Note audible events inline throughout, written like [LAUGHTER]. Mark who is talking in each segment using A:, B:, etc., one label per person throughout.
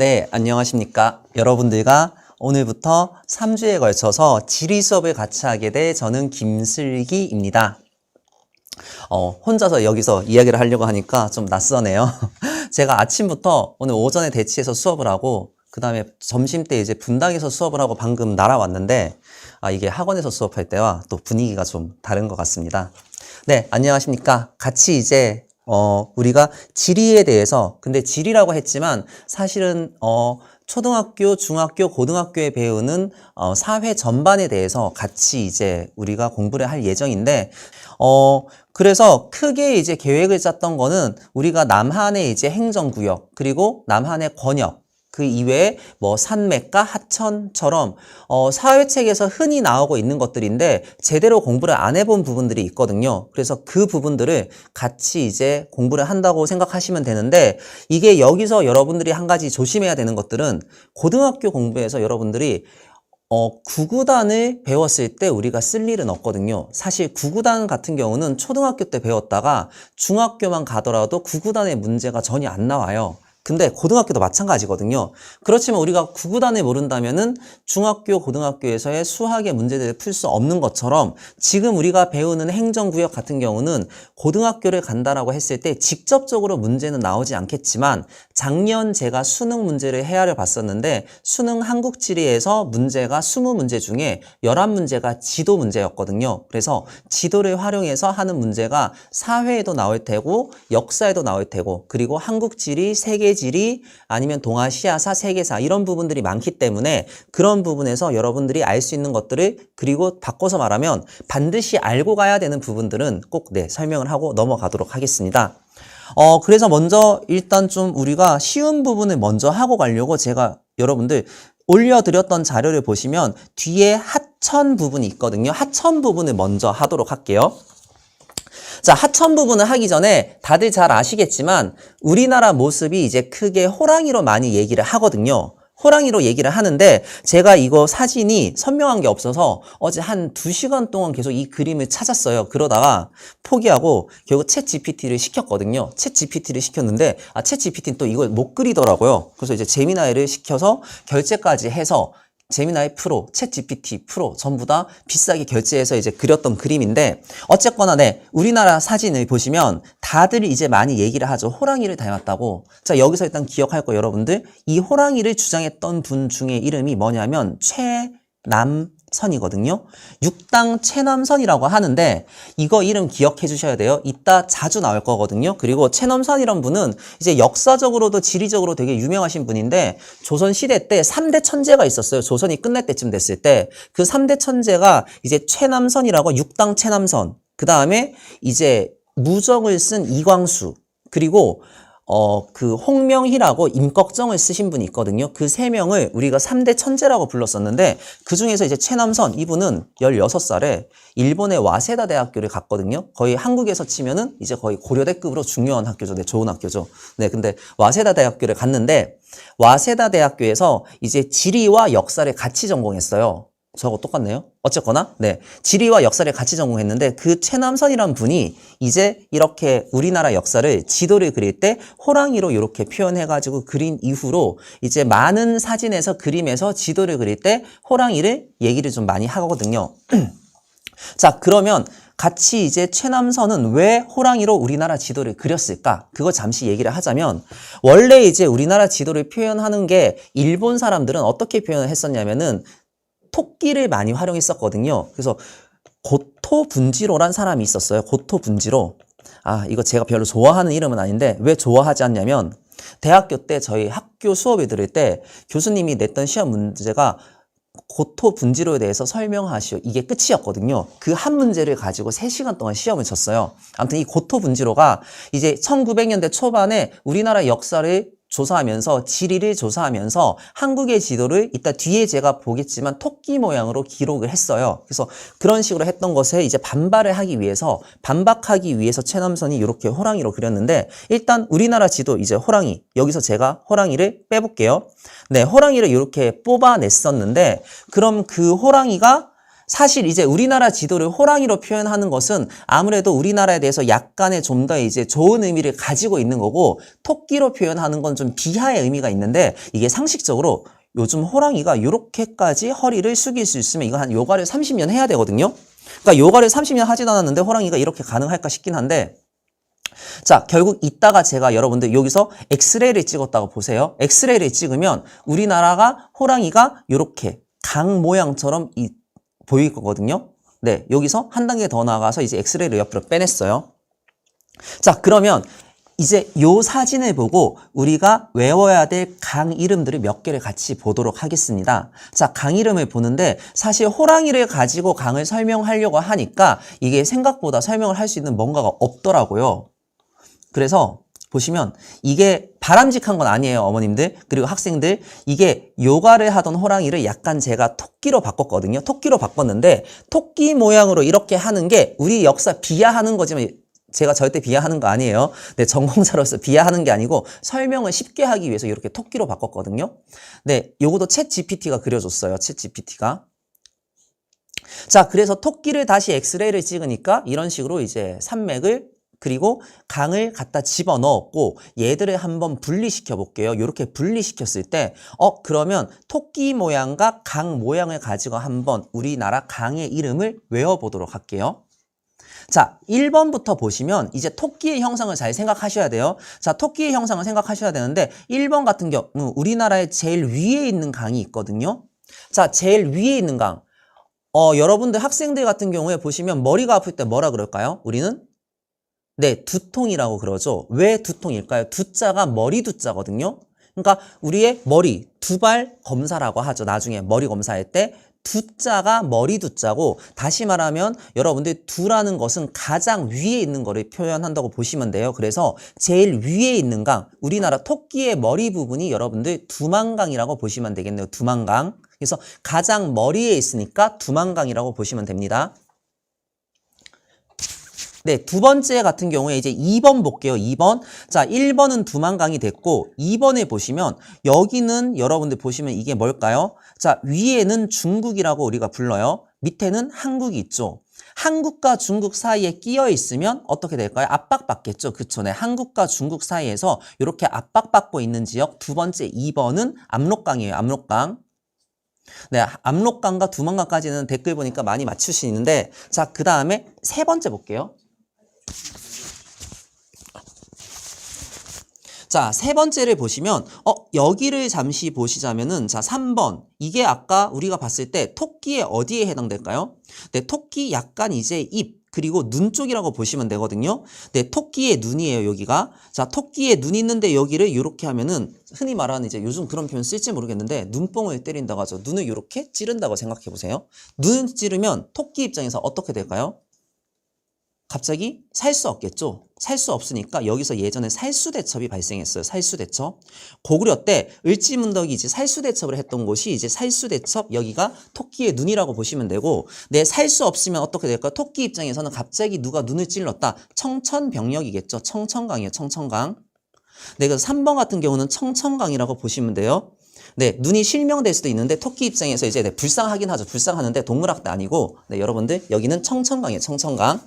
A: 네, 안녕하십니까. 여러분들과 오늘부터 3주에 걸쳐서 지리 수업을 같이 하게 될 저는 김슬기입니다. 어, 혼자서 여기서 이야기를 하려고 하니까 좀 낯서네요. [LAUGHS] 제가 아침부터 오늘 오전에 대치해서 수업을 하고, 그 다음에 점심 때 이제 분당에서 수업을 하고 방금 날아왔는데, 아, 이게 학원에서 수업할 때와 또 분위기가 좀 다른 것 같습니다. 네, 안녕하십니까. 같이 이제, 어, 우리가 지리에 대해서, 근데 지리라고 했지만 사실은, 어, 초등학교, 중학교, 고등학교에 배우는 어, 사회 전반에 대해서 같이 이제 우리가 공부를 할 예정인데, 어, 그래서 크게 이제 계획을 짰던 거는 우리가 남한의 이제 행정구역, 그리고 남한의 권역, 그 이외에 뭐 산맥과 하천처럼 어, 사회책에서 흔히 나오고 있는 것들인데 제대로 공부를 안 해본 부분들이 있거든요. 그래서 그 부분들을 같이 이제 공부를 한다고 생각하시면 되는데 이게 여기서 여러분들이 한 가지 조심해야 되는 것들은 고등학교 공부에서 여러분들이 어, 구구단을 배웠을 때 우리가 쓸 일은 없거든요. 사실 구구단 같은 경우는 초등학교 때 배웠다가 중학교만 가더라도 구구단의 문제가 전혀 안 나와요. 근데 고등학교도 마찬가지거든요. 그렇지만 우리가 구구단을 모른다면은 중학교, 고등학교에서의 수학의 문제들을 풀 수 없는 것처럼 지금 우리가 배우는 행정구역 같은 경우는 고등학교를 간다라고 했을 때 직접적으로 문제는 나오지 않겠지만 작년 제가 수능 문제를 헤아려 봤었는데 수능 한국지리에서 문제가 20문제 중에 11문제가 지도 문제였거든요. 그래서 지도를 활용해서 하는 문제가 사회에도 나올 테고 역사에도 나올 테고 그리고 한국지리, 세계 지리 아니면 동아시아사, 세계사 이런 부분들이 많기 때문에 그런 부분에서 여러분들이 알 수 있는 것들을 그리고 바꿔서 말하면 반드시 알고 가야 되는 부분들은 꼭 네, 설명을 하고 넘어가도록 하겠습니다. 어, 그래서 먼저 일단 좀 우리가 쉬운 부분을 먼저 하고 가려고 제가 여러분들 올려드렸던 자료를 보시면 뒤에 하천 부분이 있거든요. 하천 부분을 먼저 하도록 할게요. 자, 하천 부분을 하기 전에 다들 잘 아시겠지만 우리나라 모습이 이제 크게 호랑이로 많이 얘기를 하거든요. 호랑이로 얘기를 하는데 제가 이거 사진이 선명한 게 없어서 어제 한 두시간 동안 계속 이 그림을 찾았어요. 그러다가 포기하고 결국 챗 GPT를 시켰거든요. 챗 GPT를 시켰는데 아, 챗 GPT는 또 이걸 못 그리더라고요. 그래서 이제 제미나이를 시켜서 결제까지 해서 제미나이 프로, 챗 GPT 프로 전부 다 비싸게 결제해서 이제 그렸던 그림인데 어쨌거나 네 우리나라 사진을 보시면 다들 이제 많이 얘기를 하죠. 호랑이를 닮았다고. 자 여기서 일단 기억할 거 여러분들. 이 호랑이를 주장했던 분 중에 이름이 뭐냐면 최남 선이거든요. 육당 최남선이라고 하는데 이거 이름 기억해 주셔야 돼요. 이따 자주 나올 거거든요. 그리고 최남선이란 분은 이제 역사적으로도 지리적으로 되게 유명하신 분인데 조선 시대 때 3대 천재가 있었어요. 조선이 끝날 때쯤 됐을 때. 그 3대 천재가 이제 최남선이라고 육당 최남선. 그 다음에 이제 무적을 쓴 이광수. 그리고 어, 그 홍명희라고 임꺽정을 쓰신 분이 있거든요. 그 세 명을 우리가 3대 천재라고 불렀었는데 그 중에서 이제 최남선 이분은 16살에 일본의 와세다 대학교를 갔거든요. 거의 한국에서 치면은 이제 거의 고려대급으로 중요한 학교죠. 네, 좋은 학교죠. 네, 근데 와세다 대학교를 갔는데 와세다 대학교에서 이제 지리와 역사를 같이 전공했어요. 저하고 똑같네요. 어쨌거나, 네. 지리와 역사를 같이 전공했는데 그 최남선이란 분이 이제 이렇게 우리나라 역사를 지도를 그릴 때 호랑이로 이렇게 표현해가지고 그린 이후로 이제 많은 사진에서 그림에서 지도를 그릴 때 호랑이를 얘기를 좀 많이 하거든요. [CLEARS THROAT] 자, 그러면 같이 이제 최남선은 왜 호랑이로 우리나라 지도를 그렸을까? 그거 잠시 얘기를 하자면 원래 이제 우리나라 지도를 표현하는 게 일본 사람들은 어떻게 표현을 했었냐면은 토끼를 많이 활용했었거든요. 그래서 고토 분지로란 사람이 있었어요. 고토 분지로. 아, 이거 제가 별로 좋아하는 이름은 아닌데 왜 좋아하지 않냐면 대학교 때 저희 학교 수업을 들을 때 교수님이 냈던 시험 문제가 고토 분지로에 대해서 설명하시오. 이게 끝이었거든요. 그 한 문제를 가지고 3시간 동안 시험을 쳤어요. 아무튼 이 고토 분지로가 이제 1900년대 초반에 우리나라 역사를 조사하면서 지리를 조사하면서 한국의 지도를 이따 뒤에 제가 보겠지만 토끼 모양으로 기록을 했어요. 그래서 그런 식으로 했던 것에 이제 반발을 하기 위해서 반박하기 위해서 최남선이 이렇게 호랑이로 그렸는데 일단 우리나라 지도 이제 호랑이 여기서 제가 호랑이를 빼볼게요. 네, 호랑이를 이렇게 뽑아냈었는데 그럼 그 호랑이가 사실 이제 우리나라 지도를 호랑이로 표현하는 것은 아무래도 우리나라에 대해서 약간의 좀 더 이제 좋은 의미를 가지고 있는 거고 토끼로 표현하는 건 좀 비하의 의미가 있는데 이게 상식적으로 요즘 호랑이가 이렇게까지 허리를 숙일 수 있으면 이거 한 요가를 30년 해야 되거든요. 그러니까 요가를 30년 하지도 않았는데 호랑이가 이렇게 가능할까 싶긴 한데 자, 결국 이따가 제가 여러분들 여기서 엑스레이를 찍었다고 보세요. 엑스레이를 찍으면 우리나라가 호랑이가 이렇게 강 모양처럼 이, 보일 거거든요. 네, 여기서 한 단계 더 나아가서 이제 엑스레이를 옆으로 빼냈어요. 자, 그러면 이제 요 사진을 보고 우리가 외워야 될 강 이름들을 몇 개를 같이 보도록 하겠습니다. 자, 강 이름을 보는데 사실 호랑이를 가지고 강을 설명하려고 하니까 이게 생각보다 설명을 할 수 있는 뭔가가 없더라고요. 그래서 보시면 이게 바람직한 건 아니에요, 어머님들. 그리고 학생들. 이게 요가를 하던 호랑이를 약간 제가 토끼로 바꿨거든요. 토끼로 바꿨는데 토끼 모양으로 이렇게 하는 게 우리 역사 비하하는 거지만 제가 절대 비하하는 거 아니에요. 네, 전공자로서 비하하는 게 아니고 설명을 쉽게 하기 위해서 이렇게 토끼로 바꿨거든요. 네, 요것도 챗 GPT가 그려줬어요. 챗 GPT가. 자, 그래서 토끼를 다시 엑스레이를 찍으니까 이런 식으로 이제 산맥을 그리고 강을 갖다 집어 넣었고 얘들을 한번 분리시켜 볼게요. 이렇게 분리시켰을 때 어, 그러면 토끼 모양과 강 모양을 가지고 한번 우리나라 강의 이름을 외워보도록 할게요. 자, 1번부터 보시면 이제 토끼의 형상을 잘 생각하셔야 돼요. 자, 토끼의 형상을 생각하셔야 되는데 1번 같은 경우 우리나라의 제일 위에 있는 강이 있거든요. 자, 제일 위에 있는 강. 어, 여러분들 학생들 같은 경우에 보시면 머리가 아플 때 뭐라 그럴까요? 우리는 네, 두통이라고 그러죠. 왜 두통일까요? 두자가 머리 두자거든요. 그러니까 우리의 머리, 두발 검사라고 하죠. 나중에 머리 검사할 때 두자가 머리 두자고 다시 말하면 여러분들 두라는 것은 가장 위에 있는 거를 표현한다고 보시면 돼요. 그래서 제일 위에 있는 강, 우리나라 토끼의 머리 부분이 여러분들 두만강이라고 보시면 되겠네요. 두만강. 그래서 가장 머리에 있으니까 두만강이라고 보시면 됩니다. 네, 두 번째 같은 경우에 이제 2번 볼게요. 2번. 자, 1번은 두만강이 됐고 2번에 보시면 여기는 여러분들 보시면 이게 뭘까요? 자, 위에는 중국이라고 우리가 불러요. 밑에는 한국이 있죠. 한국과 중국 사이에 끼어 있으면 어떻게 될까요? 압박받겠죠. 그쵸. 네. 한국과 중국 사이에서 이렇게 압박받고 있는 지역 두 번째 2번은 압록강이에요. 압록강. 네, 압록강과 두만강까지는 댓글 보니까 많이 맞추시는데 자, 그 다음에 세 번째 볼게요. 자, 세 번째를 보시면, 어, 여기를 잠시 보시자면은, 자, 3번. 이게 아까 우리가 봤을 때 토끼의 어디에 해당될까요? 네, 토끼 약간 이제 입, 그리고 눈 쪽이라고 보시면 되거든요. 네, 토끼의 눈이에요, 여기가. 자, 토끼의 눈 있는데 여기를 이렇게 하면은, 흔히 말하는 이제 요즘 그런 표현 쓸지 모르겠는데, 눈뽕을 때린다고 하죠. 눈을 이렇게 찌른다고 생각해 보세요. 눈을 찌르면 토끼 입장에서 어떻게 될까요? 갑자기 살 수 없겠죠. 살 수 없으니까 여기서 예전에 살수 대첩이 발생했어요. 살수 대첩. 고구려 때 을지문덕이 이제 살수 대첩을 했던 곳이 이제 살수 대첩 여기가 토끼의 눈이라고 보시면 되고 내 살 수 없으면 어떻게 될까? 토끼 입장에서는 갑자기 누가 눈을 찔렀다. 청천벽력이겠죠. 청천강이에요. 청천강. 네, 그래서 3번 같은 경우는 청천강이라고 보시면 돼요. 네, 눈이 실명될 수도 있는데 토끼 입장에서 이제 네, 불쌍하긴 하죠. 불쌍하는데 동물학도 아니고 네, 여러분들 여기는 청천강이에요. 청천강.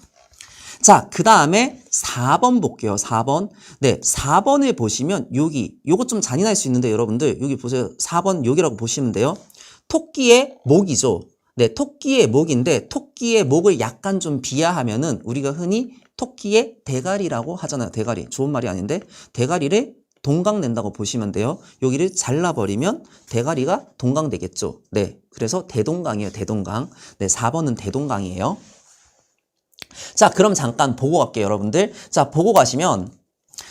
A: 자, 그 다음에 4번 볼게요. 4번. 네, 4번을 보시면 여기, 요거 좀 잔인할 수 있는데 여러분들 여기 보세요. 4번 여기라고 보시면 돼요. 토끼의 목이죠. 네, 토끼의 목인데 토끼의 목을 약간 좀 비하하면은 우리가 흔히 토끼의 대가리라고 하잖아요. 대가리. 좋은 말이 아닌데 대가리를 동강낸다고 보시면 돼요. 여기를 잘라버리면 대가리가 동강 되겠죠. 네, 그래서 대동강이에요. 대동강. 네, 4번은 대동강이에요. 자, 그럼 잠깐 보고 갈게요, 여러분들. 자, 보고 가시면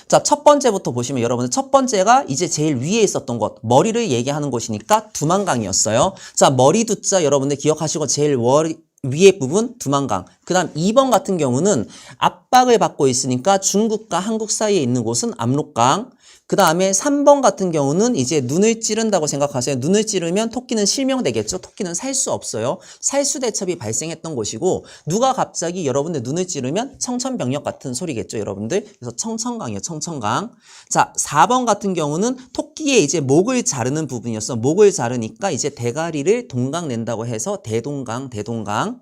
A: 자, 첫 번째부터 보시면 여러분들 첫 번째가 이제 제일 위에 있었던 곳, 머리를 얘기하는 곳이니까 두만강이었어요. 자, 머리 두자 여러분들 기억하시고 제일 월, 위에 부분 두만강. 그 다음 2번 같은 경우는 압박을 받고 있으니까 중국과 한국 사이에 있는 곳은 압록강. 그 다음에 3번 같은 경우는 이제 눈을 찌른다고 생각하세요. 눈을 찌르면 토끼는 실명되겠죠. 토끼는 살 수 없어요. 살수 대첩이 발생했던 곳이고 누가 갑자기 여러분들 눈을 찌르면 청천벽력 같은 소리겠죠. 여러분들. 그래서 청천강이에요. 청천강. 자 4번 같은 경우는 토끼의 이제 목을 자르는 부분이었어. 목을 자르니까 이제 대가리를 동강 낸다고 해서 대동강 대동강.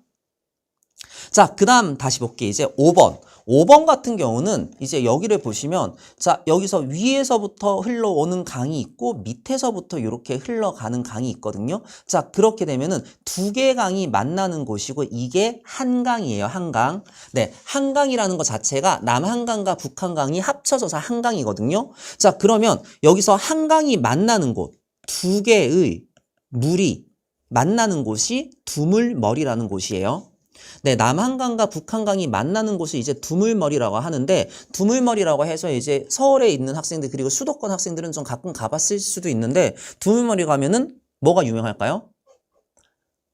A: 자, 그 다음 다시 볼게요. 이제 5번. 5번 같은 경우는 이제 여기를 보시면 자, 여기서 위에서부터 흘러오는 강이 있고 밑에서부터 이렇게 흘러가는 강이 있거든요. 자, 그렇게 되면은 두개 강이 만나는 곳이고 이게 한강이에요. 한강. 네, 한강이라는 것 자체가 남한강과 북한강이 합쳐져서 한강이거든요. 자, 그러면 여기서 한강이 만나는 곳, 두 개의 물이 만나는 곳이 두물머리라는 곳이에요. 네, 남한강과 북한강이 만나는 곳이 이제 두물머리라고 하는데 두물머리라고 해서 이제 서울에 있는 학생들 그리고 수도권 학생들은 좀 가끔 가봤을 수도 있는데 두물머리 가면은 뭐가 유명할까요?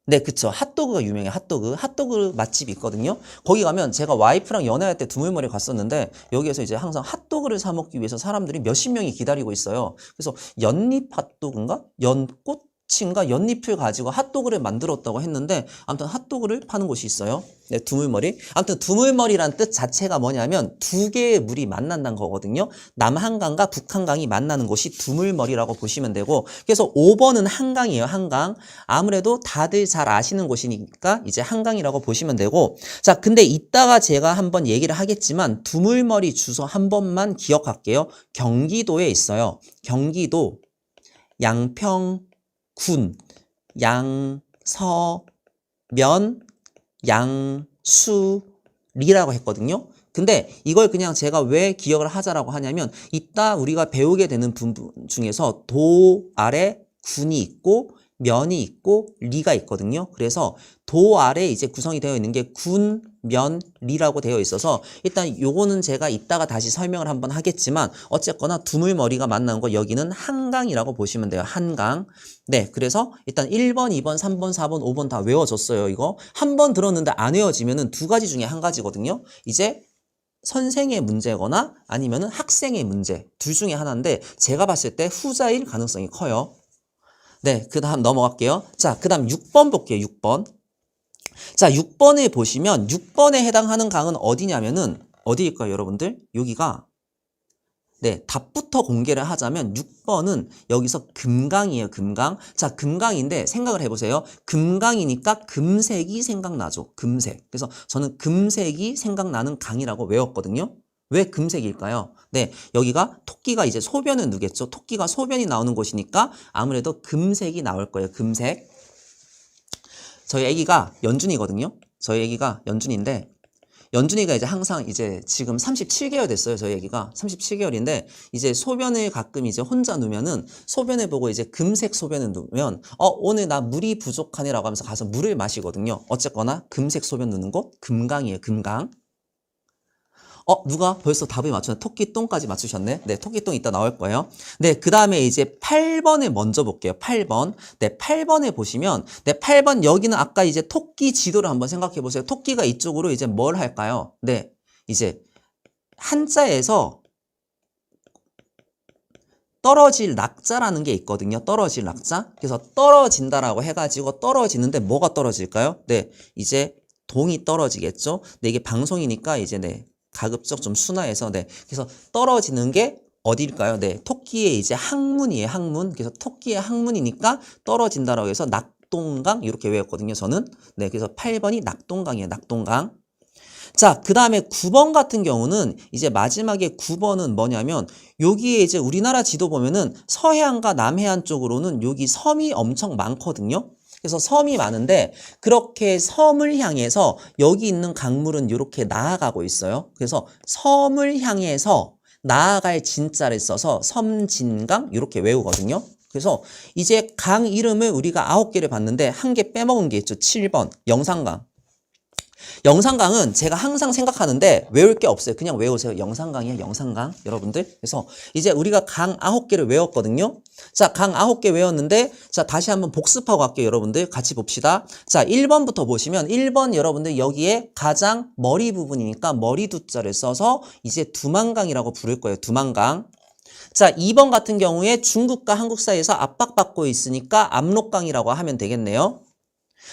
A: 네, 그쵸. 핫도그가 유명해요. 핫도그. 핫도그 맛집이 있거든요. 거기 가면 제가 와이프랑 연애할 때 두물머리 갔었는데 여기에서 이제 항상 핫도그를 사 먹기 위해서 사람들이 몇십 명이 기다리고 있어요. 그래서 연잎 핫도그인가? 연꽃 인가? 연잎을 가지고 핫도그를 만들었다고 했는데 아무튼 핫도그를 파는 곳이 있어요. 네, 두물머리. 아무튼 두물머리란 뜻 자체가 뭐냐면 두 개의 물이 만난다는 거거든요. 남한강과 북한강이 만나는 곳이 두물머리라고 보시면 되고 그래서 5번은 한강이에요. 한강. 아무래도 다들 잘 아시는 곳이니까 이제 한강이라고 보시면 되고 자, 근데 이따가 제가 한번 얘기를 하겠지만 두물머리 주소 한 번만 기억할게요. 경기도에 있어요. 경기도 양평 군 양 서 면 양 수 리라고 했거든요. 근데 이걸 그냥 제가 왜 기억을 하자라고 하냐면 이따 우리가 배우게 되는 부분 중에서 도 아래 군이 있고 면이 있고 리가 있거든요. 그래서 도 아래 이제 구성이 되어 있는 게 군, 면, 리라고 되어 있어서 일단 요거는 제가 이따가 다시 설명을 한번 하겠지만 어쨌거나 두물머리가 만나는 거 여기는 한강이라고 보시면 돼요. 한강. 네, 그래서 일단 1번, 2번, 3번, 4번, 5번 다 외워졌어요. 이거 한 번 들었는데 안 외워지면은 두 가지 중에 한 가지거든요. 이제 선생의 문제거나 아니면은 학생의 문제 둘 중에 하나인데 제가 봤을 때 후자일 가능성이 커요. 네, 그 다음 넘어갈게요. 자, 그 다음 6번 볼게요. 6번. 자, 6번에 보시면 6번에 해당하는 강은 어디냐면은 어디일까요, 여러분들? 여기가 네, 답부터 공개를 하자면 6번은 여기서 금강이에요, 금강. 자, 금강인데 생각을 해보세요. 금강이니까 금색이 생각나죠, 금색. 그래서 저는 금색이 생각나는 강이라고 외웠거든요. 왜 금색일까요? 네, 여기가 토끼가 이제 소변을 누겠죠. 토끼가 소변이 나오는 곳이니까 아무래도 금색이 나올 거예요, 금색. 저희 아기가 연준이거든요. 저희 아기가 연준인데 연준이가 이제 항상 이제 지금 37개월 됐어요. 저희 아기가 37개월인데 이제 소변을 가끔 이제 혼자 누면은 소변을 보고 이제 금색 소변을 누면 어 오늘 나 물이 부족하네라고 하면서 가서 물을 마시거든요. 어쨌거나 금색 소변 누는 곳 금강이에요. 금강. 어, 누가 벌써 답을 맞췄네. 토끼 똥까지 맞추셨네. 네, 토끼 똥 이따 나올 거예요. 네, 그 다음에 이제 8번에 먼저 볼게요. 8번. 네, 8번에 보시면, 네, 8번 여기는 아까 이제 토끼 지도를 한번 생각해 보세요. 토끼가 이쪽으로 이제 뭘 할까요? 네, 이제 한자에서 떨어질 낙자라는 게 있거든요. 떨어질 낙자. 그래서 떨어진다라고 해가지고 떨어지는데 뭐가 떨어질까요? 네, 이제 동이 떨어지겠죠. 네, 이게 방송이니까 이제 네, 가급적 좀 순화해서 네. 그래서 떨어지는 게 어디일까요? 네. 토끼의 이제 항문이에요. 항문. 그래서 토끼의 항문이니까 떨어진다라고 해서 낙동강 이렇게 외웠거든요. 저는. 네. 그래서 8번이 낙동강이에요. 낙동강. 자, 그 다음에 9번 같은 경우는 이제 마지막에 9번은 뭐냐면 여기에 이제 우리나라 지도 보면은 서해안과 남해안 쪽으로는 여기 섬이 엄청 많거든요. 그래서 섬이 많은데 그렇게 섬을 향해서 여기 있는 강물은 이렇게 나아가고 있어요. 그래서 섬을 향해서 나아갈 진자를 써서 섬진강 이렇게 외우거든요. 그래서 이제 강 이름을 우리가 아홉 개를 봤는데 한 개 빼먹은 게 있죠. 7번 영산강. 영산강은 제가 항상 생각하는데 외울 게 없어요. 그냥 외우세요. 영산강이에요. 영산강. 여러분들. 그래서 이제 우리가 강 아홉 개를 외웠거든요. 자, 강 아홉 개 외웠는데 자, 다시 한번 복습하고 갈게요. 여러분들. 같이 봅시다. 자, 1번부터 보시면 1번 여러분들 여기에 가장 머리 부분이니까 머리 두자를 써서 이제 두만강이라고 부를 거예요. 두만강. 자, 2번 같은 경우에 중국과 한국 사이에서 압박받고 있으니까 압록강이라고 하면 되겠네요.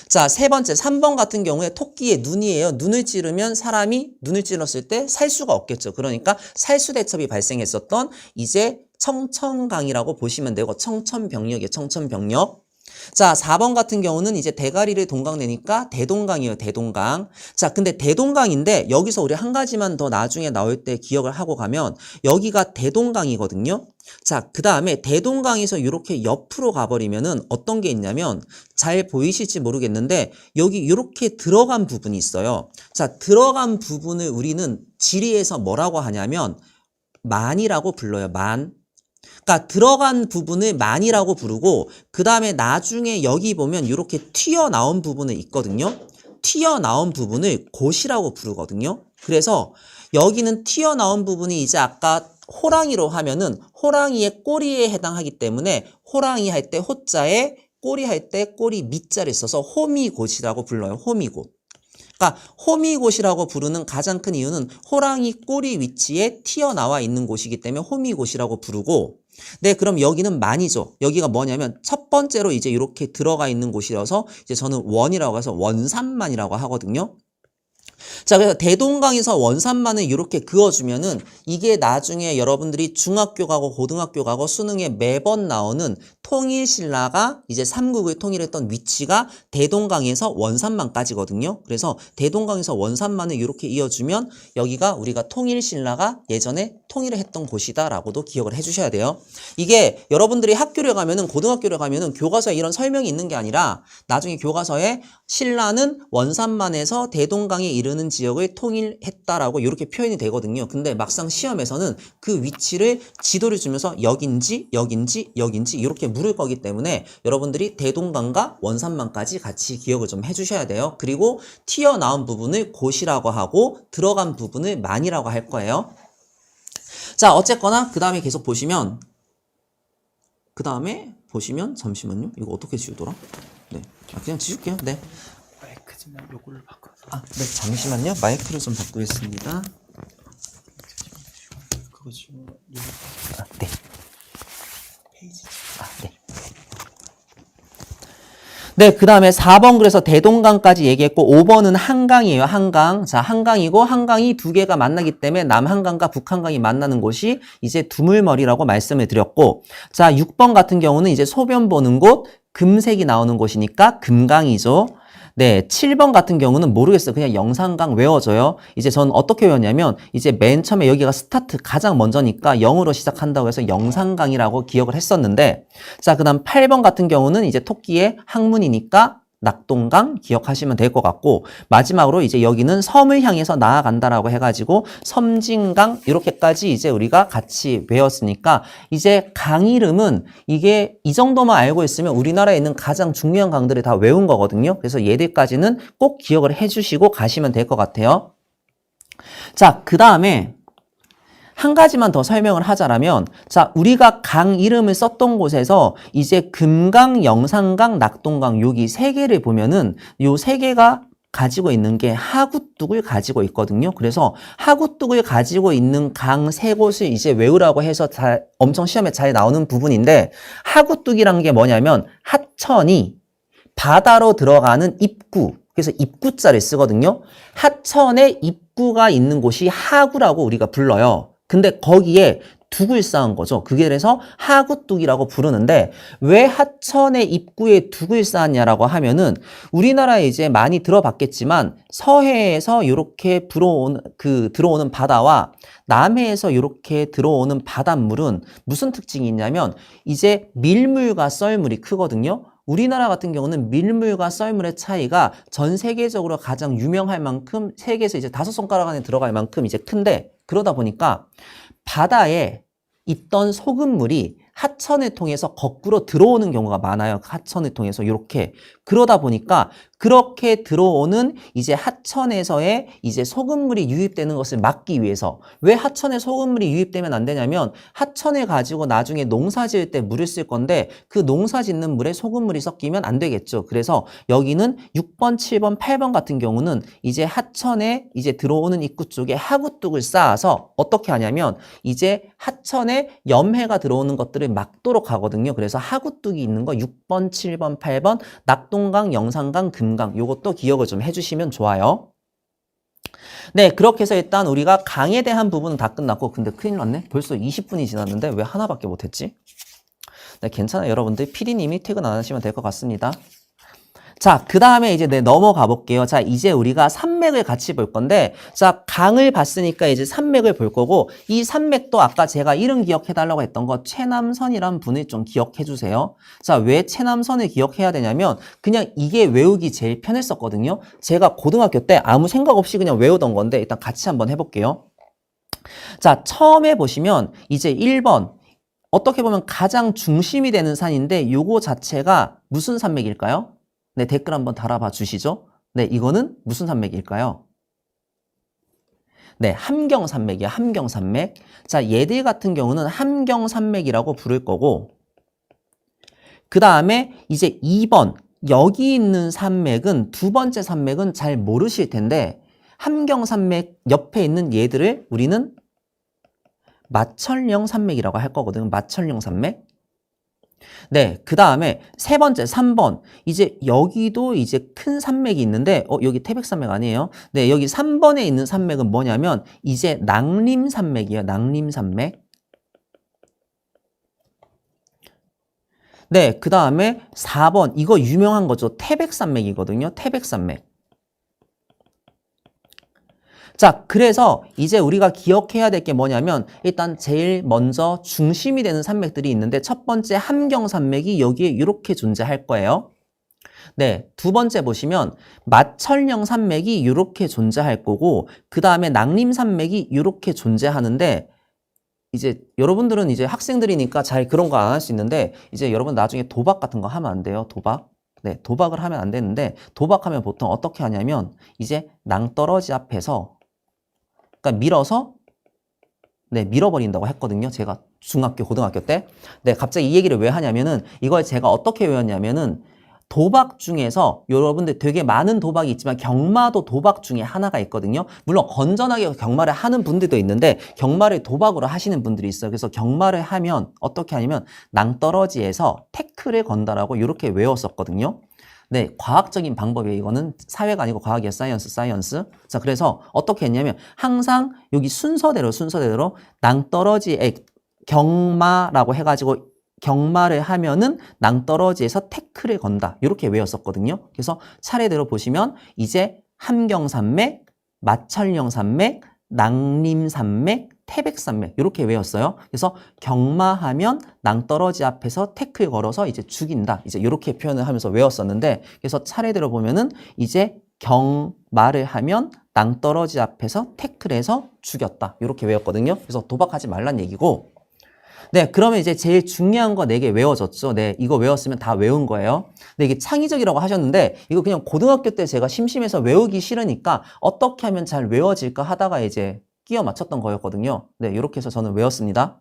A: 자, 세 번째, 3번 같은 경우에 토끼의 눈이에요. 눈을 찌르면 사람이 눈을 찔렀을 때 살 수가 없겠죠. 그러니까 살수 대첩이 발생했었던 이제 청천강이라고 보시면 되고 청천벽력이에요. 청천벽력. 자, 4번 같은 경우는 이제 대가리를 동강내니까 대동강이에요. 대동강. 자, 근데 대동강인데 여기서 우리 한 가지만 더 나중에 나올 때 기억을 하고 가면 여기가 대동강이거든요. 자, 그 다음에 대동강에서 이렇게 옆으로 가버리면은 어떤 게 있냐면 잘 보이실지 모르겠는데 여기 이렇게 들어간 부분이 있어요. 자, 들어간 부분을 우리는 지리에서 뭐라고 하냐면 만이라고 불러요. 만. 그러니까 들어간 부분을 만이라고 부르고 그 다음에 나중에 여기 보면 이렇게 튀어나온 부분이 있거든요. 튀어나온 부분을 곧이라고 부르거든요. 그래서 여기는 튀어나온 부분이 이제 아까 호랑이로 하면은 호랑이의 꼬리에 해당하기 때문에 호랑이 할 때 호자에 꼬리 할 때 꼬리 밑자를 써서 호미곶이라고 불러요. 호미곶. 그러니까 호미곶이라고 부르는 가장 큰 이유는 호랑이 꼬리 위치에 튀어나와 있는 곳이기 때문에 호미곶이라고 부르고 네, 그럼 여기는 만이죠. 여기가 뭐냐면 첫 번째로 이제 이렇게 들어가 있는 곳이라서 이제 저는 원이라고 해서 원산만이라고 하거든요. 자, 그래서 대동강에서 원산만을 이렇게 그어주면은 이게 나중에 여러분들이 중학교 가고 고등학교 가고 수능에 매번 나오는 통일신라가 이제 삼국을 통일했던 위치가 대동강에서 원산만까지거든요. 그래서 대동강에서 원산만을 이렇게 이어주면 여기가 우리가 통일신라가 예전에 통일을 했던 곳이다라고도 기억을 해주셔야 돼요. 이게 여러분들이 학교를 가면은 고등학교를 가면은 교과서에 이런 설명이 있는 게 아니라 나중에 교과서에 신라는 원산만에서 대동강에 이르는 지역을 통일했다라고 이렇게 표현이 되거든요. 근데 막상 시험에서는 그 위치를 지도를 주면서 여긴지 여긴지 여긴지 이렇게 물을 거기 때문에 여러분들이 대동강과 원산만까지 같이 기억을 좀 해주셔야 돼요. 그리고 튀어나온 부분을 곧이라고 하고 들어간 부분을 만이라고 할 거예요. 자, 어쨌거나 그 다음에 계속 보시면 그 다음에 보시면 잠시만요. 이거 어떻게 지우더라? 네, 아, 그냥 지울게요. 네.
B: 마이크지만 요거를 바꿔서
A: 아, 네, 잠시만요. 마이크를 좀 바꾸겠습니다.
B: 그거 지금 요
A: 아, 네.
B: 페이지
A: 아, 네. 네, 그 다음에 4번 그래서 대동강까지 얘기했고 5번은 한강이에요. 한강. 자, 한강이고 한강이 두 개가 만나기 때문에 남한강과 북한강이 만나는 곳이 이제 두물머리라고 말씀을 드렸고 자, 6번 같은 경우는 이제 소변 보는 곳 금색이 나오는 곳이니까 금강이죠. 네, 7번 같은 경우는 모르겠어요. 그냥 영산강 외워져요. 이제 전 어떻게 외웠냐면 이제 맨 처음에 여기가 스타트 가장 먼저니까 0으로 시작한다고 해서 영산강이라고 기억을 했었는데 자, 그다음 8번 같은 경우는 이제 토끼의 학문이니까 낙동강 기억하시면 될 것 같고 마지막으로 이제 여기는 섬을 향해서 나아간다라고 해가지고 섬진강 이렇게까지 이제 우리가 같이 외웠으니까 이제 강 이름은 이게 이 정도만 알고 있으면 우리나라에 있는 가장 중요한 강들을 다 외운 거거든요. 그래서 얘들까지는 꼭 기억을 해주시고 가시면 될 것 같아요. 자, 그 다음에 한 가지만 더 설명을 하자라면, 자, 우리가 강 이름을 썼던 곳에서 이제 금강, 영산강, 낙동강 여기 세 개를 보면은 요 세 개가 가지고 있는 게 하구뚝을 가지고 있거든요. 그래서 하구뚝을 가지고 있는 강 세 곳을 이제 외우라고 해서 잘, 엄청 시험에 잘 나오는 부분인데, 하구뚝이란 게 뭐냐면, 하천이 바다로 들어가는 입구, 그래서 입구자를 쓰거든요. 하천에 입구가 있는 곳이 하구라고 우리가 불러요. 근데 거기에 둑을 쌓은 거죠. 그게 그래서 하구뚝이라고 부르는데 왜 하천의 입구에 둑을 쌓았냐라고 하면은 우리나라에 이제 많이 들어봤겠지만 서해에서 이렇게 들어오는 그 들어오는 바다와 남해에서 이렇게 들어오는 바닷물은 무슨 특징이 있냐면 이제 밀물과 썰물이 크거든요. 우리나라 같은 경우는 밀물과 썰물의 차이가 전 세계적으로 가장 유명할 만큼 세계에서 이제 다섯 손가락 안에 들어갈 만큼 이제 큰데 그러다 보니까 바다에 있던 소금물이 하천을 통해서 거꾸로 들어오는 경우가 많아요. 하천을 통해서 이렇게 그러다 보니까 그렇게 들어오는 이제 하천에서의 이제 소금물이 유입되는 것을 막기 위해서 왜 하천에 소금물이 유입되면 안 되냐면 하천을 가지고 나중에 농사 지을 때 물을 쓸 건데 그 농사 짓는 물에 소금물이 섞이면 안 되겠죠. 그래서 여기는 6번, 7번, 8번 같은 경우는 이제 하천에 이제 들어오는 입구 쪽에 하구뚝을 쌓아서 어떻게 하냐면 이제 하천에 염해가 들어오는 것들을 막도록 하거든요. 그래서 하구뚝이 있는 거 6번, 7번, 8번 낙 동강, 영산강, 금강 요것도 기억을 좀 해주시면 좋아요. 네, 그렇게 해서 일단 우리가 강에 대한 부분은 다 끝났고 근데 큰일 났네. 벌써 20분이 지났는데 왜 하나밖에 못했지? 네, 괜찮아요. 여러분들 피디님이 퇴근 안 하시면 될 것 같습니다. 자, 그 다음에 이제 네, 넘어가 볼게요. 자, 이제 우리가 산맥을 같이 볼 건데, 자, 강을 봤으니까 이제 산맥을 볼 거고, 이 산맥도 아까 제가 이름 기억해달라고 했던 거, 최남선이란 분을 좀 기억해 주세요. 자, 왜 최남선을 기억해야 되냐면, 그냥 이게 외우기 제일 편했었거든요. 제가 고등학교 때 아무 생각 없이 그냥 외우던 건데, 일단 같이 한번 해볼게요. 자, 처음에 보시면, 이제 1번, 어떻게 보면 가장 중심이 되는 산인데, 요거 자체가 무슨 산맥일까요? 네, 댓글 한번 달아봐 주시죠. 네, 이거는 무슨 산맥일까요? 네, 함경산맥이야, 함경산맥. 자, 얘들 같은 경우는 함경산맥이라고 부를 거고, 그 다음에 이제 2번, 여기 있는 산맥은, 두 번째 산맥은 잘 모르실 텐데, 함경산맥 옆에 있는 얘들을 우리는 마천령 산맥이라고 할 거거든요. 마천령 산맥. 네, 그 다음에 세 번째, 3번. 이제 여기도 이제 큰 산맥이 있는데, 어, 여기 태백산맥 아니에요? 네, 여기 3번에 있는 산맥은 뭐냐면, 이제 낭림산맥이에요. 낭림산맥. 네, 그 다음에 4번. 이거 유명한 거죠. 태백산맥이거든요. 태백산맥. 자, 그래서 이제 우리가 기억해야 될 게 뭐냐면 일단 제일 먼저 중심이 되는 산맥들이 있는데 첫 번째 함경산맥이 여기에 이렇게 존재할 거예요. 네, 두 번째 보시면 마철령 산맥이 이렇게 존재할 거고 그 다음에 낭림 산맥이 이렇게 존재하는데 이제 여러분들은 이제 학생들이니까 잘 그런 거 안 할 수 있는데 이제 여러분 나중에 도박 같은 거 하면 안 돼요. 도박. 네, 도박을 하면 안 되는데 도박하면 보통 어떻게 하냐면 이제 낭떠러지 앞에서 그러니까 밀어서 네, 밀어버린다고 했거든요. 제가 중학교, 고등학교 때. 네, 갑자기 이 얘기를 왜 하냐면은 이걸 제가 어떻게 외웠냐면은 도박 중에서 여러분들 되게 많은 도박이 있지만 경마도 도박 중에 하나가 있거든요. 물론 건전하게 경마를 하는 분들도 있는데 경마를 도박으로 하시는 분들이 있어요. 그래서 경마를 하면 어떻게 하냐면 낭떠러지에서 태클을 건다라고 이렇게 외웠었거든요. 네, 과학적인 방법이에요. 이거는 사회가 아니고 과학이에요. 사이언스, 사이언스. 자, 그래서 어떻게 했냐면 항상 여기 순서대로 순서대로 낭떠러지에 경마라고 해가지고 경마를 하면은 낭떠러지에서 태클을 건다. 이렇게 외웠었거든요. 그래서 차례대로 보시면 이제 함경산맥, 마철령산맥, 낭림산맥, 태백산맥 이렇게 외웠어요. 그래서 경마하면 낭떠러지 앞에서 태클 걸어서 이제 죽인다. 이제 이렇게 표현을 하면서 외웠었는데 그래서 차례대로 보면은 이제 경마를 하면 낭떠러지 앞에서 태클해서 죽였다. 이렇게 외웠거든요. 그래서 도박하지 말란 얘기고 네, 그러면 이제 제일 중요한 거 네 개 외워졌죠. 네, 이거 외웠으면 다 외운 거예요. 근데 이게 창의적이라고 하셨는데, 이거 그냥 고등학교 때 제가 심심해서 외우기 싫으니까 어떻게 하면 잘 외워질까 하다가 이제 끼워 맞췄던 거였거든요. 네, 이렇게 해서 저는 외웠습니다.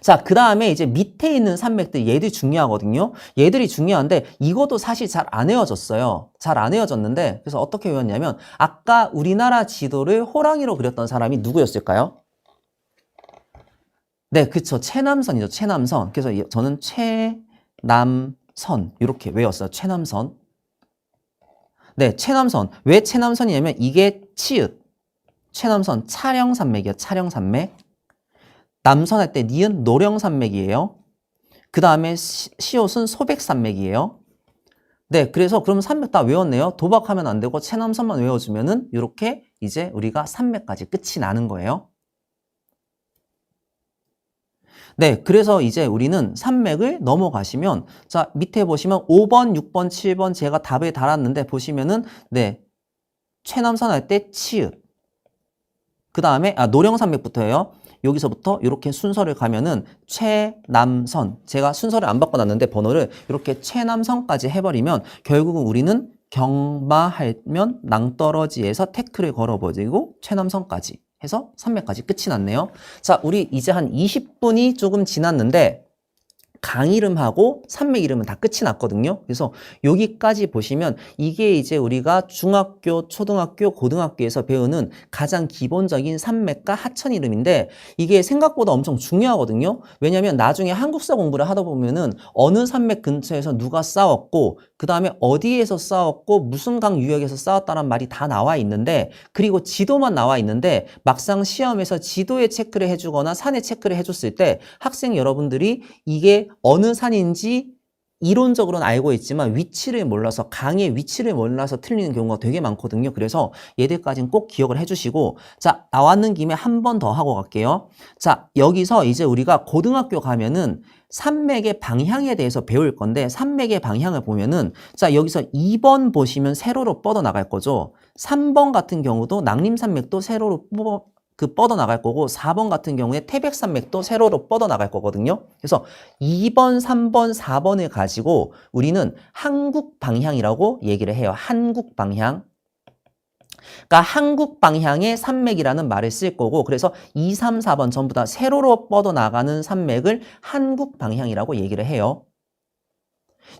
A: 자, 그 다음에 이제 밑에 있는 산맥들, 얘들이 중요하거든요. 얘들이 중요한데, 이것도 사실 잘안 외워졌어요. 잘안 외워졌는데, 그래서 어떻게 외웠냐면, 아까 우리나라 지도를 호랑이로 그렸던 사람이 누구였을까요? 네, 그쵸. 최남선이죠. 최남선. 그래서 이- 저는 최남선. 이렇게 외웠어요. 최남선. 네, 최남선. 왜 최남선이냐면 이게 치읓. 최남선 차령산맥이에요. 차령산맥. 남선 할 때 니은 노령산맥이에요. 그 다음에 시옷은 소백산맥이에요. 네, 그래서 그럼 산맥 다 외웠네요. 도박하면 안 되고 최남선만 외워주면은 이렇게 이제 우리가 산맥까지 끝이 나는 거예요. 네, 그래서 이제 우리는 산맥을 넘어가시면 자 밑에 보시면 5번, 6번, 7번 제가 답을 달았는데 보시면은 네 최남선 할 때 치읓 그 다음에 아 노령산맥부터예요. 여기서부터 이렇게 순서를 가면은 최남선 제가 순서를 안 바꿔놨는데 번호를 이렇게 최남선까지 해버리면 결국은 우리는 경마하면 낭떠러지에서 태클을 걸어버리고 최남선까지 해서 산맥까지 끝이 났네요. 자, 우리 이제 한 20분이 조금 지났는데 강 이름하고 산맥 이름은 다 끝이 났거든요. 그래서 여기까지 보시면 이게 이제 우리가 중학교, 초등학교, 고등학교에서 배우는 가장 기본적인 산맥과 하천 이름인데 이게 생각보다 엄청 중요하거든요. 왜냐하면 나중에 한국사 공부를 하다 보면은 어느 산맥 근처에서 누가 싸웠고 그 다음에 어디에서 싸웠고 무슨 강 유역에서 싸웠다는 말이 다 나와 있는데 그리고 지도만 나와 있는데 막상 시험에서 지도에 체크를 해주거나 산에 체크를 해줬을 때 학생 여러분들이 이게 어느 산인지 이론적으로는 알고 있지만 위치를 몰라서 강의 위치를 몰라서 틀리는 경우가 되게 많거든요. 그래서 얘들까지는 꼭 기억을 해주시고 자 나왔는 김에 한 번 더 하고 갈게요. 자 여기서 이제 우리가 고등학교 가면은 산맥의 방향에 대해서 배울 건데 산맥의 방향을 보면은 자 여기서 2번 보시면 세로로 뻗어 나갈 거죠. 3번 같은 경우도 낭림산맥도 세로로 그 뻗어 나갈 거고 4번 같은 경우에 태백산맥도 세로로 뻗어 나갈 거거든요. 그래서 2번, 3번, 4번을 가지고 우리는 한국 방향이라고 얘기를 해요. 한국 방향. 그러니까 한국 방향의 산맥이라는 말을 쓸 거고 그래서 2, 3, 4번 전부 다 세로로 뻗어 나가는 산맥을 한국 방향이라고 얘기를 해요.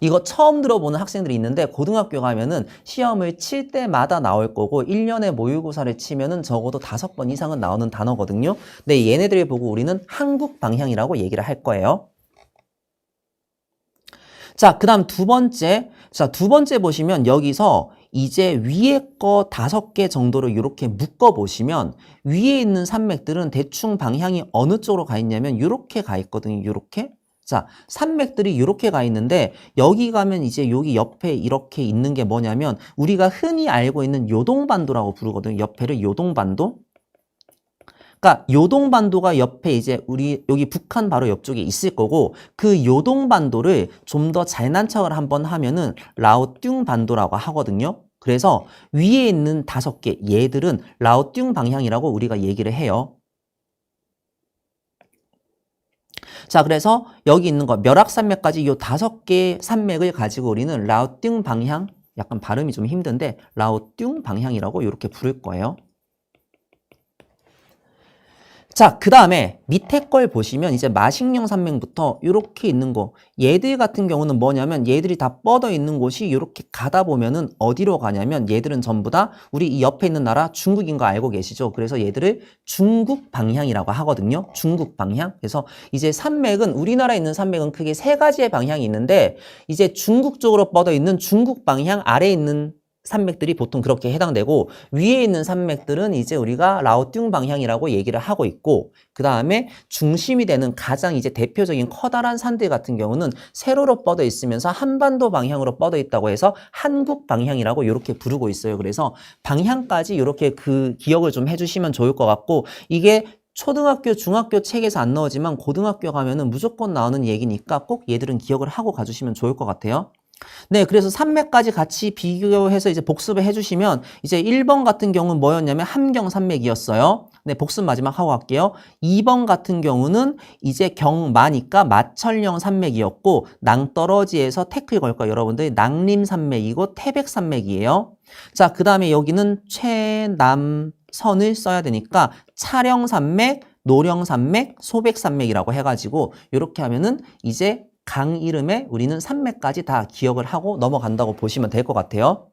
A: 이거 처음 들어보는 학생들이 있는데 고등학교 가면은 시험을 칠 때마다 나올 거고 1년에 모의고사를 치면은 적어도 다섯 번 이상은 나오는 단어거든요. 근데 얘네들을 보고 우리는 한국 방향이라고 얘기를 할 거예요. 자, 그 다음 두 번째. 자, 두 번째 보시면 여기서 이제 위에 거 다섯 개 정도를 이렇게 묶어 보시면 위에 있는 산맥들은 대충 방향이 어느 쪽으로 가 있냐면 이렇게 가 있거든요. 이렇게. 자, 산맥들이 이렇게 가 있는데 여기 가면 이제 여기 옆에 이렇게 있는 게 뭐냐면 우리가 흔히 알고 있는 요동반도라고 부르거든요. 옆에를 요동반도. 그러니까 요동반도가 옆에 이제 우리 여기 북한 바로 옆쪽에 있을 거고 그 요동반도를 좀 더 잘난 척을 한번 하면은 라오뚱 반도라고 하거든요. 그래서 위에 있는 다섯 개 얘들은 라오뚱 방향이라고 우리가 얘기를 해요. 자, 그래서 여기 있는 거 멸악산맥까지 이 다섯 개의 산맥을 가지고 우리는 라오뚱 방향, 약간 발음이 좀 힘든데 라오뚱 방향이라고 이렇게 부를 거예요. 자, 그 다음에 밑에 걸 보시면 이제 마식령 산맥부터 이렇게 있는 거 얘들 같은 경우는 뭐냐면 얘들이 다 뻗어 있는 곳이 이렇게 가다 보면은 어디로 가냐면 얘들은 전부 다 우리 이 옆에 있는 나라 중국인 거 알고 계시죠? 그래서 얘들을 중국 방향이라고 하거든요. 중국 방향. 그래서 이제 산맥은 우리나라에 있는 산맥은 크게 세 가지의 방향이 있는데 이제 중국 쪽으로 뻗어 있는 중국 방향 아래에 있는 산맥들이 보통 그렇게 해당되고 위에 있는 산맥들은 이제 우리가 라오뚱 방향이라고 얘기를 하고 있고 그 다음에 중심이 되는 가장 이제 대표적인 커다란 산들 같은 경우는 세로로 뻗어 있으면서 한반도 방향으로 뻗어 있다고 해서 한국 방향이라고 이렇게 부르고 있어요. 그래서 방향까지 이렇게 그 기억을 좀 해주시면 좋을 것 같고 이게 초등학교, 중학교 책에서 안 나오지만 고등학교 가면은 무조건 나오는 얘기니까 꼭 얘들은 기억을 하고 가주시면 좋을 것 같아요. 네, 그래서 산맥까지 같이 비교해서 이제 복습을 해주시면 이제 1번 같은 경우는 뭐였냐면 함경 산맥이었어요. 네, 복습 마지막 하고 갈게요. 2번 같은 경우는 이제 경마니까 마철령 산맥이었고 낭떠러지에서 태클 걸 거예요. 여러분들 낭림 산맥이고 태백 산맥이에요. 자, 그 다음에 여기는 최남선을 써야 되니까 차령 산맥, 노령 산맥, 소백 산맥이라고 해가지고 이렇게 하면은 이제 강 이름에 우리는 산맥까지 다 기억을 하고 넘어간다고 보시면 될 것 같아요.